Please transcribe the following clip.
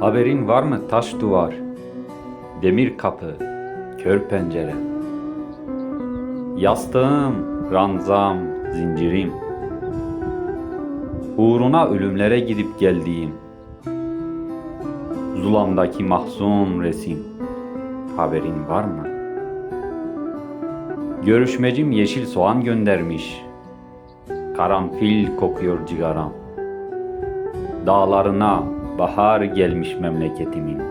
Haberin var mı taş duvar, demir kapı, kör pencere. Yastığım, ranzam, zincirim. Uğruna ölümlere gidip geldiğim. Zulamdaki mahzun resim. Haberin var mı? Görüşmecim yeşil soğan göndermiş. Karanfil kokuyor cigaram. Dağlarına bahar gelmiş memleketimin.